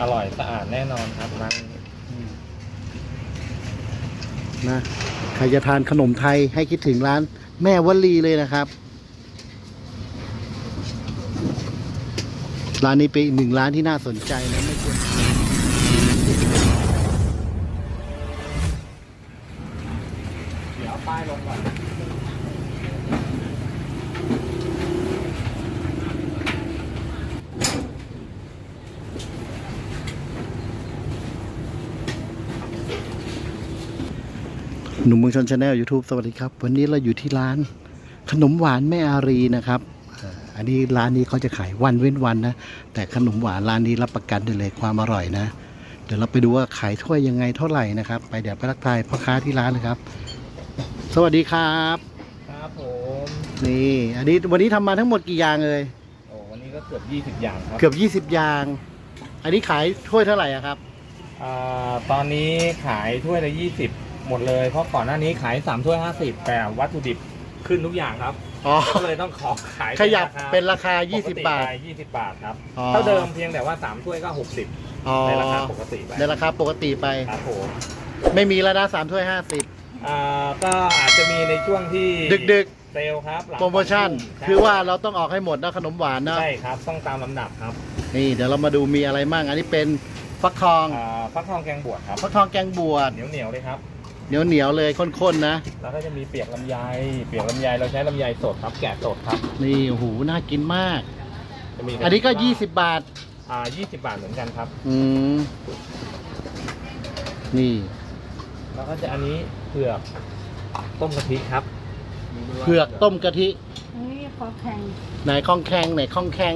อร่อยสะอาดแน่นอนครับร้านนี้นะใครจะทานขนมไทยให้คิดถึงร้าน แม่วลีเลยนะครับ ร้านนี้เป็นอีกหนึ่งร้านที่น่าสนใจนะไม่ควร หนุ่มเมืองชนชาแนลยูทูบสวัสดีครับ วันนี้เราอยู่ที่ร้านขนมหวานแม่อารีนะครับเอ่ออันนี้ร้านนี้เขาจะขายวันเว้นวันนะแต่ขนมหวานร้านนี้รับประกันได้เลยความอร่อยนะ เดี๋ยวเราไปดูว่าขายถ้วยยังไงเท่าไหร่นะครับ ไปเดี๋ยวไปรักทายพ่อค้าที่ร้านนะครับ สวัสดีครับ ครับผมนี่ อันนี้วันนี้ทำมาทั้งหมดกี่อย่างเลยโอ้วันนี้ก็เกือบ 20 อย่างครับเกือบ 20 อย่าง อันนี้ขายถ้วยเท่าไหร่อะครับอ่าตอนนี้ขายถ้วยละ20 หมดเลยเพราะก่อนหน้านี้ขาย3ถ้วย50แต่วัตถุดิบขึ้นทุกอย่างครับอ๋อ ก็เลยต้องขอขายขยับเป็นราคาปก20ติบาทไป20บาทครับอ๋อ เท่าเดิมเพียงแต่ว่า3ถ้วยก็60อ๋อในราคาปกติไปในราคาปกติไป ครับผมไม่มีแล้วนะสามถ้วยห้าสิบ อ่าก็อาจจะมีในช่วงที่ดึก เซลล์ครับหลัๆงโปรโมชั่นใช่คือว่าเราต้องออกให้หมดนะขนมหวานเนาะใช่ครับต้องตามลำดับครับนี่เดี๋ยวเรามาดูมีอะไรมั่ง อันนี้เป็นฟักทอง อ่าฟักทองแกงบวชครับฟักทองแกงบวชเหนียวเหนียวๆเลยครับ เหนียวเหนียวๆเลยข้นๆนะ แล้วก็จะมีเปียกลำไย เปียกลำไยเราใช้ลำไยสดครับ แกะสดครับนี่โอ้โหน่ากินมาก จะมีอันนี้ก็ 20 บาท อ่า20 บาทเหมือนกันครับ อืม นี่ แล้วก็จะอันนี้เผือกต้มกะทิครับเผือกต้มกะทินี่ขอแข่งไหนข้องแข็งไหนข้องแข็ง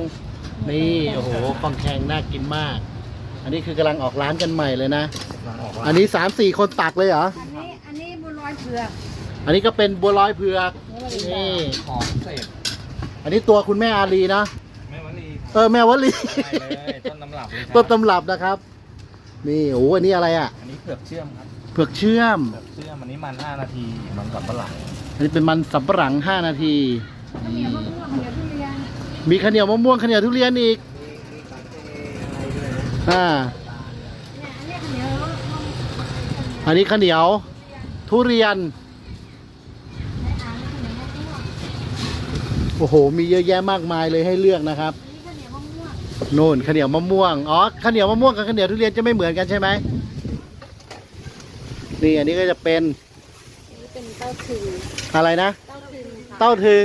นี่โอ้โหข้องแข็งน่ากินมาก อันนี้คือกำลังออกร้านกันใหม่เลยนะร้านออกอันนี้ 3 4 คนตักเลยเหรอ อันนี้อันนี้บุญลอยเผือกอันนี้ก็เป็นบัวลอยเผือกนี่ของเสร็จอันนี้ตัวคุณแม่อารีนะแม่วันนี้เออแม่วลีได้เลยต้นตำรับเลยครับต้นตำรับนะครับนี่โอ้โหอันนี้อะไรอะอันนี้เผือกเชื่อมครับเผือกเชื่อม เผือกเชื่อมอันนี้มัน5นาทีมันกับฝรั่งอันนี้เป็นมันสำปะหลัง 5 นาที ข้าวเหนียวมะม่วงข้าวเหนียวทุเรียนมีข้าวเหนียวมะม่วงข้าวเหนียวทุเรียนอีกอ่าเนี่ยอันนี้ข้าวเหนียวมะม่วงอันนี้ข้าวเหนียว ทุเรียน โอ้โห มีเยอะแยะมากมายเลยให้เลือกนะครับนนี้ข้าวเหนียวมะม่วงโน่นข้าวเหนียวมะม่วง อ๋อข้าวเหนียวมะม่วงกับข้าวเหนียวทุเรียนจะไม่เหมือนกันใช่ไหม นี่อันนี้ก็จะเป็นอันนี้เป็นเต้าถึงอะไรนะ เต้าถึงค่ะเต้าถึง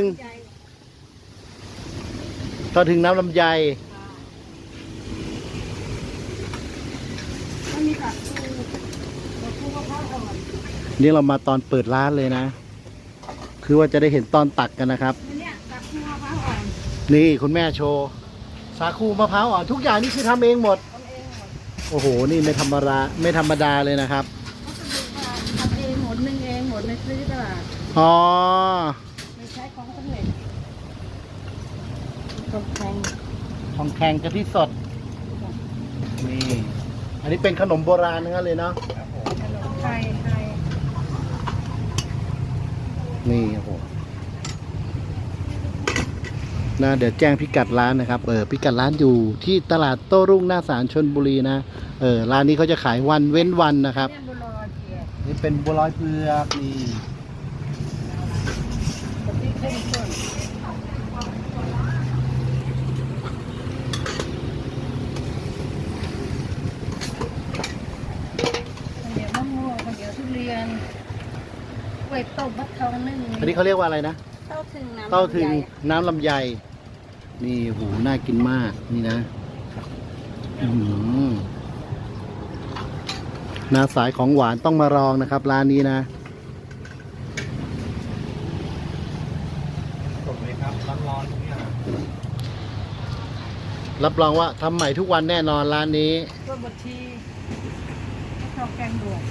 เต้าถึงน้ำลำไย ไม่มีผักกูมะพร้าวอ่อน นี่เรามาตอนเปิดร้านเลยนะ คือว่าจะได้เห็นตอนตักกันนะครับอันเนี้ยผักกูมะพร้าวอ่อนนี่คุณแม่โชว์สาคูมะพร้าวอ่อนทุกอย่างนี่คือทำเองหมด ทำเองหมดโอ้โห นี่ไม่ธรรมดาไม่ธรรมดาเลยนะครับ วัสดุค่ะทำเองหมดนึ่งเองหมดในซื้อตลาดอ๋อ ไม่ใช้ของสำเร็จของแข็งของแข็งกะทิสด นี่ อันนี้เป็นขนมโบราณทั้งนั้นเลยเนาะครับผมขนมไทยไทย นี่โอ้โหนะเดี๋ยวแจ้งพิกัดร้านนะครับเออพิกัดร้านอยู่ที่ตลาดโต้รุ่งหน้าศาลชนบุรีนะเออร้านนี้เขาจะขายวันเว้นวันนะครับเนี่ยบุญลอยเผือกนี่เป็นบัวลอยเผือกนี่กะทิเข้มข้นข้าวเหนียวมะม่วงข้าวเหนียวทุเรียน กล้วยต้มมะทองนึ่งอันนี้เขาเรียกว่าอะไรนะเต้าถึงน้ำเต้าถึงลำไยน้ำลำไย นี่โหน่ากินมากนี่นะอื้อหือนาสายของหวานต้องมาลองนะครับร้านนี้นะ สดเลยครับร้อนๆเนี่ยรับรองว่าทำใหม่ทุกวันแน่นอนร้านนี้ กล้วยบดชีข้าวแกงบวก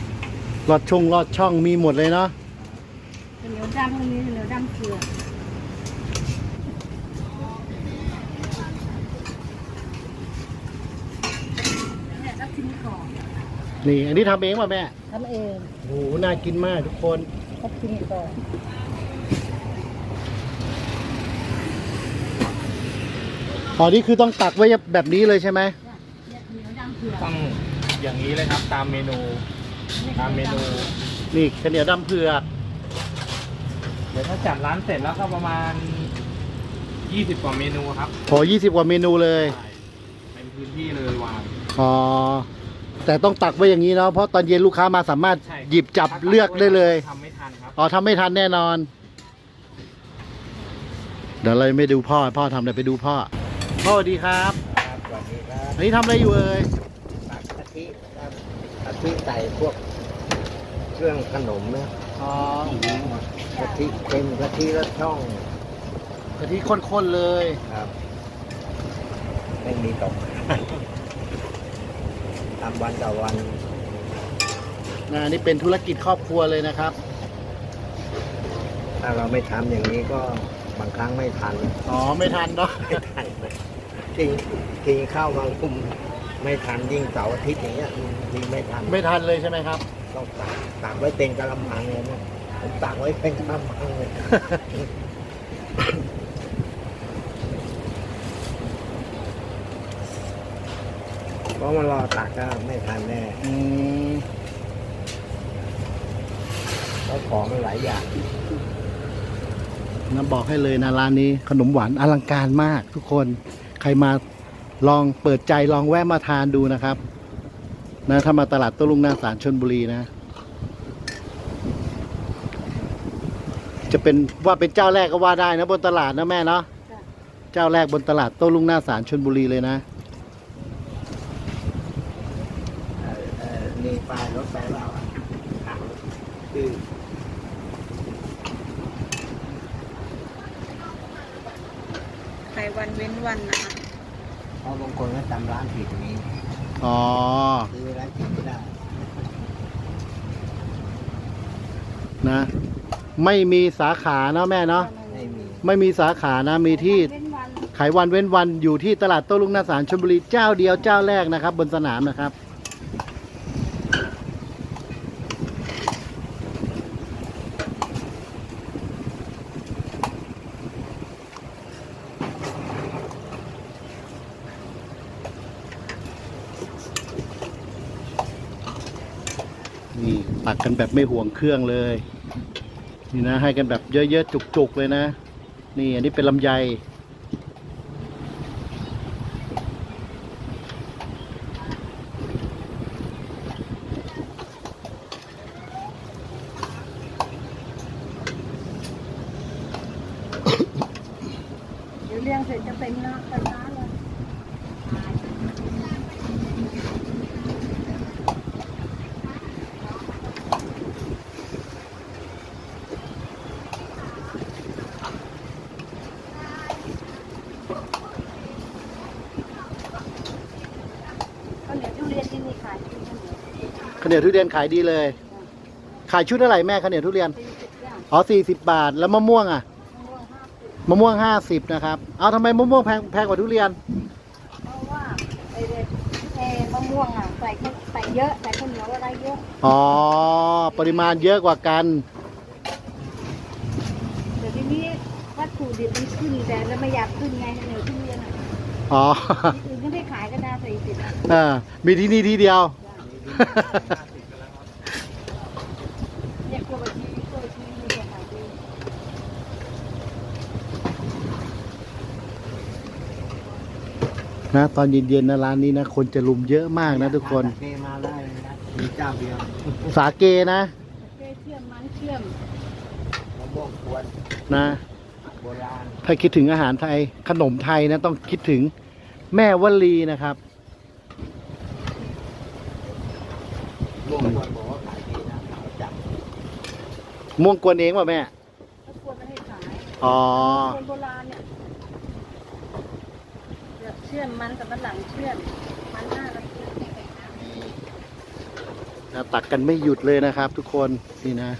รอดช่องรอดช่องมีหมดเลยเนาะข้าว เหนียวดำข้าวเหนียวดำเกลือเนี่ยรับทิ้งของนี่อันนี้ทำเองป่ะแม่ทำเองโหน่ากินมากทุกคนรับทิ้งของอ๋อนี่คือต้องตักไว้แบบนี้เลยใช่ไหมเนี่ยเหนียวดำเผือกต้องอย่างนี้เลยครับ ตามเมนู ตามเมนูนี่ข้าวเหนียวดำเผือกเดี๋ยวถ้าจัดร้านเสร็จแล้วก็ประมาณ 20 กว่าเมนูครับโหยี่สิบกว่าเมนูเลย ใช่เป็นพื้นที่เลยวาง อ๋อ แต่ต้องตักไว้อย่างนี้เนาะ เพราะตอนเย็นลูกค้ามาสามารถใช่หยิบจับเลือกได้เลย ทำไม่ทันครับ อ๋อทำไม่ทันแน่นอน เดี๋ยวเราไม่ดูพ่อ พ่อทำอะไรไปดูพ่อ พ่อสวัสดีครับครับสวัสดีครับอันนี้ทำอะไรอยู่เอ่ย ตักกะทิครับกะทิใส่พวกเครื่องขนมนะ อ๋อกะทิเค็มกะทิรสช่องกะทิข้นๆเลยครับไม่มีตกทำวันต่อวันนะอันนี่เป็นธุรกิจครอบครัวเลยนะครับ ถ้าเราไม่ทำอย่างนี้ก็บางครั้งไม่ทันอ๋อไม่ทันเนาะไม่ทันทิ้งทิ้งข้าวบางคุมไม่ทันยิ่งเสาร์อาทิตย์อย่างเงี้ยทิ้งไม่ทัน ไม่ทันเลยใช่ไหมครับ ต้องตักตักไว้เต็มกระมังเลยนะผมตักไว้เป็นกระมังเลยเพราะมันรอตักก็ไม่ทันแน่อืมเพราะของมันหลายอย่างนะบอกให้เลยนะร้านนี้ขนมหวานอลังการมากทุกคน ใครมาลองเปิดใจลองแวะมาทานดูนะครับ นะถ้ามาตลาดโต้ลุงหนาสารชนบุรีนะ จะเป็นว่าเป็นเจ้าแรกก็ว่าได้นะ บนตลาดนะแม่เนาะเจ้าแรกบนตลาดโต้ลุงหน้าสารชนบุรีเลยนะเอ่อเอ่อมีป้ายรถไฟเราอ่าคือขายวันเว้นวันนะคะเพราะบางคนก็จำร้านผิดนี้ อ๋อซื้อร้านผิดไม่ได้นะ ไม่มีสาขาเนาะแม่เนาะ ไม่มีไม่มีสาขานะ มีที่เว้นวัน ขายวันเว้นวันอยู่ที่ตลาดโต้ลุงหน้าสารชลบุรีเจ้าเดียวเจ้าแรกนะครับ บนสนามนะครับ นี่ตั กันแบบไม่ห่วงเครื่องเลย นี่นะ ให้กันแบบเยอะๆจุกๆเลยนะ นี่อันนี้เป็นลำไยเดี๋ยวเลี้ยงเสร็จจะเต็มหน้าเต็มร้านเลย ข้าวเหนียวทุเรียนที่นี่ขายที่นี่ ข้าวเหนียวทุเรียนขายดีเลย ขายชุดเท่าไหร่แม่ข้าวเหนียวทุเรียนสี่สิบอย่างอ๋อสี่สิบบาท แล้วมะม่วงอะมะม่วงห้าสิบมะม่วงห้าสิบนะครับ เอาทำไมมะม่วงแพงแพงกว่าทุเรียน เพราะว่าไอ้เด็กไอ้มะม่วงอะใส่ข้าวใส่เยอะใส่ข้าวเหนียวอะไรเยอะอ๋อ ปริมาณเยอะกว่ากันเดี๋ยวทีนี้วัตถุดิบมันขึ้นแต่เราไม่อยากขึ้นไงข้าวเหนียวทุเรียนอะอ๋อ ที่อื่นก็ได้ขายกันนะสี่สิบอะ เออมีที่นี่ที่เดียวเนี่ยกลัวบะชีกลัวบะชีมีแต่ขายดีนะตอนเย็นๆนะร้านนี้นะ คนจะลุมเยอะมากนะทุกคนเทมาได้เลยนะมีเจ้าเดียวสาเกนะเจ๊เชื่อมมันเชื่อมมะม่วงกวนนะโบราณถ้าคิดถึงอาหารไทยขนมไทยนะ ต้องคิดถึงแม่วลีนะครับ ม่วงกวนบอกว่าขายดีนะเขาจับม่วงกวนเองป่ะแม่เขาควรไม่ให้ขายอ๋อ คนโบราณเนี่ยแบบเชื่อมมันกับมันหลังเชื่อมมันหน้ากับเชื่อมนะตักกันไม่หยุดเลยนะครับทุกคนนี่นะ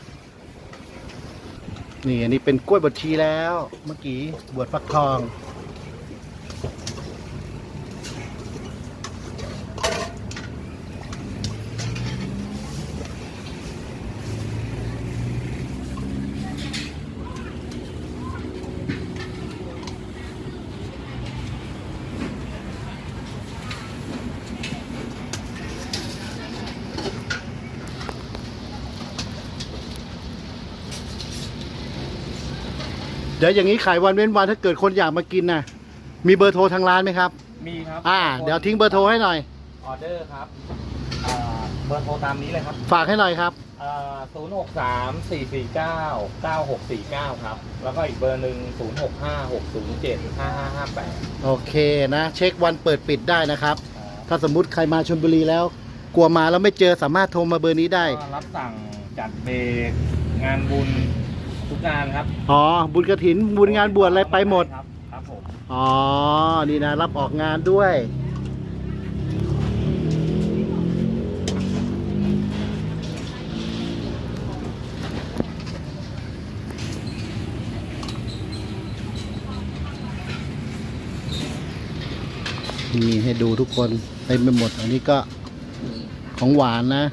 นี่อันนี้เป็นกล้วยบดชีแล้ว เมื่อกี้บวชฟักทอง เดี๋ยวอย่างนี้ขายวันเว้นวันถ้าเกิดคนอยากมากินนะมีเบอร์โทรทางร้านไหมครับ มีครับอ่า เดี๋ยวทิ้งเบอร์โทรให้หน่อย ออเดอร์ครับอ่าเบอร์โทรตามนี้เลยครับฝากให้หน่อยครับ ศูนย์หกสามสี่สี่เก้าเก้าหกสี่เก้าครับ แล้วก็อีกเบอร์หนึ่งศูนย์หกห้าหกศูนย์เจ็ดห้าห้าห้าแปดโอเคนะ เช็ควันเปิดปิดได้นะครับ ถ้าสมมุติใครมาชลบุรีแล้ว กลัวมาแล้วไม่เจอสามารถโทรมาเบอร์นี้ได้ก็รับสั่งจัดเบรกงานบุญทุ กงานครับอ๋อบุญกระถินบุญงานบวชอะไรไปหมด ครับครับผมอ๋อ นี่นะรับออกงานด้วย มีให้ดูทุกคนเต็มไปหมด อันนี้ก็ของหวานนะ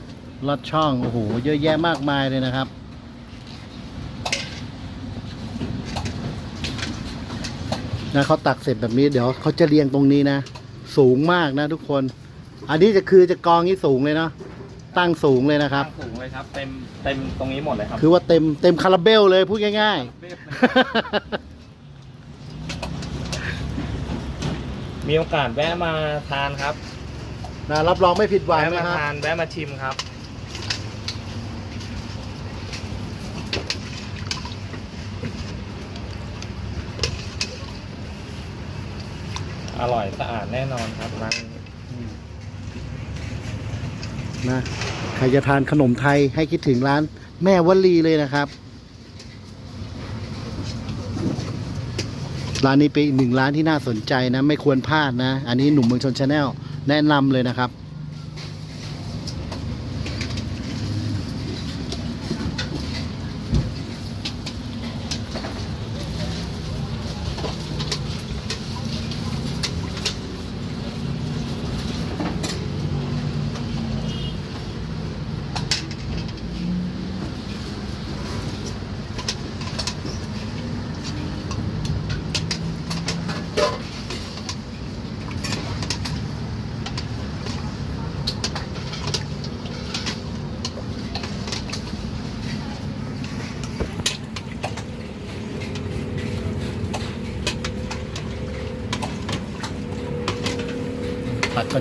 ลอดช่อง โอ้โห เยอะแยะมากมายเลยนะครับ นะเขาตักเสร็จแบบนี้เดี๋ยวเขาจะเรียงตรงนี้นะ สูงมากนะทุกคน อันนี้จะคือจะกองนี้สูงเลยเนาะตั้งสูงเลยนะครับตั้งสูงเลยครับ เต็มเต็มตรงนี้หมดเลยครับคือว่าเต็มเต็มคาราเบลเลยพูดง่ายเรียบเลยมีโอกาสแวะมาทานครับๆนะรับรองไม่ผิดหวังแวะมานะครับ ทานแวะมาชิมครับ ร่อยสะอาดแน่นอนครับร้านนี้นะใครจะทานขนมไทยให้คิดถึงร้าน แม่วลีเลยนะครับ ร้านนี้เป็นอีกหนึ่งร้านที่น่าสนใจนะ ไม่ควรพลาดนะ อันนี้หนุ่มเมืองชนชาแนลแนะนำเลยนะครับ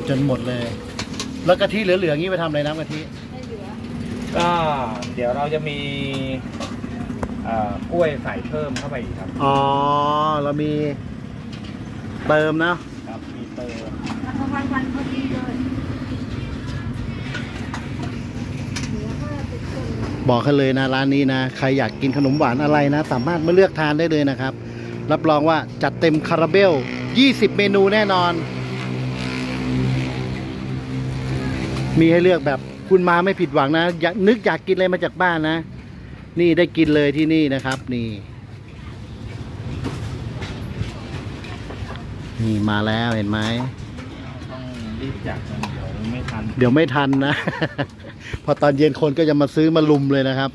จนหมดเลย แล้วกะทิเหลือๆอย่างนี้ไปทำอะไรน้ำกะทิไม่เหลือก็เดี๋ยวเราจะมีเอ่อกล้วยใส่เพิ่มเข้าไปอีกครับ อ๋อเรามีเติมนะ ครับมีเติมแล้วก็วันวันพอดีเลยเหลือห้าสิบคนบอกกันเลยนะร้านนี้นะ ใครอยากกินขนมหวานอะไรนะ สามารถมาเลือกทานได้เลยนะครับ รับรองว่าจัดเต็มคาราเบล 20 เมนูแน่นอน มีให้เลือกแบบคุณมาไม่ผิดหวังนะอยากนึกอยากกินอะไรมาจากบ้านนะ นี่ได้กินเลยที่นี่นะครับ นี่ นี่มาแล้วเห็นไหมต้องรีบจัดกันเดี๋ยวไม่ทัน เดี๋ยวไม่ทันนะ พอตอนเย็นคนก็จะมาซื้อมาลุมเลยนะครับ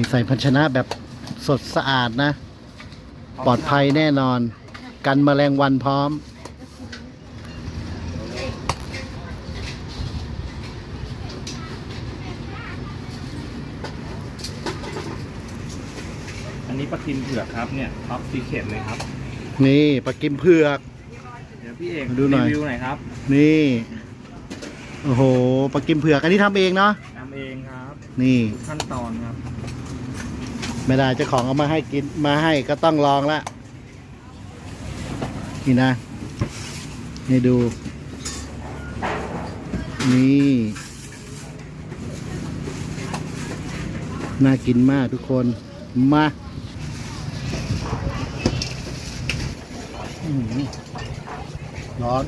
นี่ใส่ภาชนะแบบสดสะอาดนะ ปลอดภัยแน่นอน กันแมลงวันพร้อม อันนี้ปลาทิมเผือกครับเนี่ยท็อปซีเคทเลยครับ นี่ปลากิมเผือก เดี๋ยวพี่เอกดูหน่อย รีวิวหน่อยครับนี่ โอ้โหปลากิมเผือก อันนี้ทำเองเนาะทำเองครับนี่ขั้นตอนครับ ไม่ได้เจ้าของเอามาให้กินมาให้ก็ต้องลองละนี่นะนี่ดู นี่ น่ากินมากทุกคน มาอื้อหือร้อน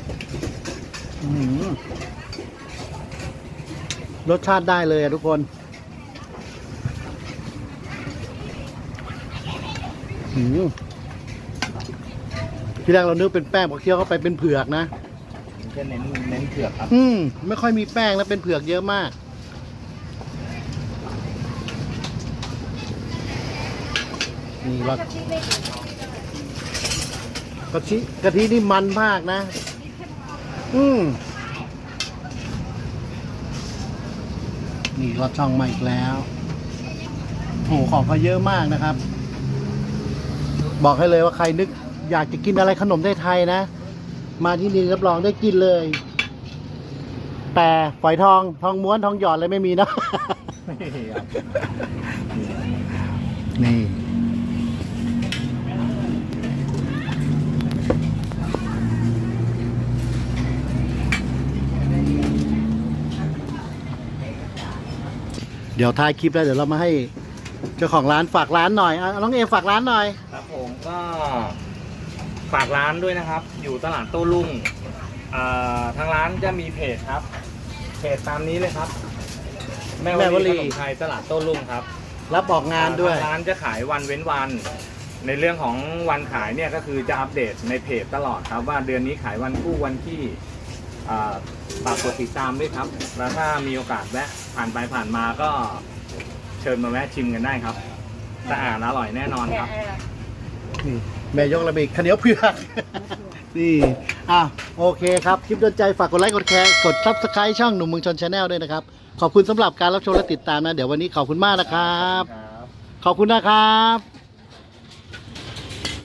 อื้อหือรสชาติได้เลยอะทุกคน หืมที่แรกเรานึกเป็นแป้งพอเคี้ยวเข้าไปเป็นเผือกนะผมจะเน้นเน้นเผือกครับ อืม ไม่ค่อยมีแป้งแล้วเป็นเผือกเยอะมาก นี่เรากะทิไม่เหลือกะทิกะทินี่มันมากนะ อืมนี่รอดช่องมาอีกแล้วโอ้โหของเขาเยอะมากนะครับ บอกให้เลยว่าใครนึกอยากจะกินอะไรขนมไทยๆนะ มาที่นี่รับรองได้กินเลย แต่ฝอยทองทองม้วนทองหยอดอะไรไม่มีนะนี่ เดี๋ยวท้ายคลิปแล้วเดี๋ยวเรามาให้ เจ้าของร้านฝากร้านหน่อยอะน้องเอฝากร้านหน่อย ก็ฝากร้านด้วยนะครับ อยู่ตลาดโต้รุ่งอ่าทางร้านจะมีเพจครับ เพจตามนี้เลยครับ แม่แม่ววลีลีขนมไทยตลาดโต้รุ่งครับ รับออกงานด้วยทร้านจะขายวันเว้นวัน ในเรื่องของวันขายเนี่ยก็คือจะอัปเดตในเพจตลอดครับว่าเดือนนี้ขายวันคู่วันที่อ่าฝากกดติดตามด้วยครับ แล้วถ้ามีโอกาสแวะผ่านไปผ่านมาก็เชิญมาแวะชิมกันได้ครับสะอาดอร่อยแน่นอนครับ นี่แม่ยกระเบิดข้าวเหนียวเผือกนี่อะโอเคครับ คลิปโดนใจฝากกดไลค์กดแชร์กดซับสไครต์ช่องหนุ่มเมืองชนชาแนลด้วยนะครับ ขอบคุณสำหรับการรับชมและติดตามนะ เดี๋ยววันนี้ขอบคุณมากนะครับ ขอบคุณนะครับ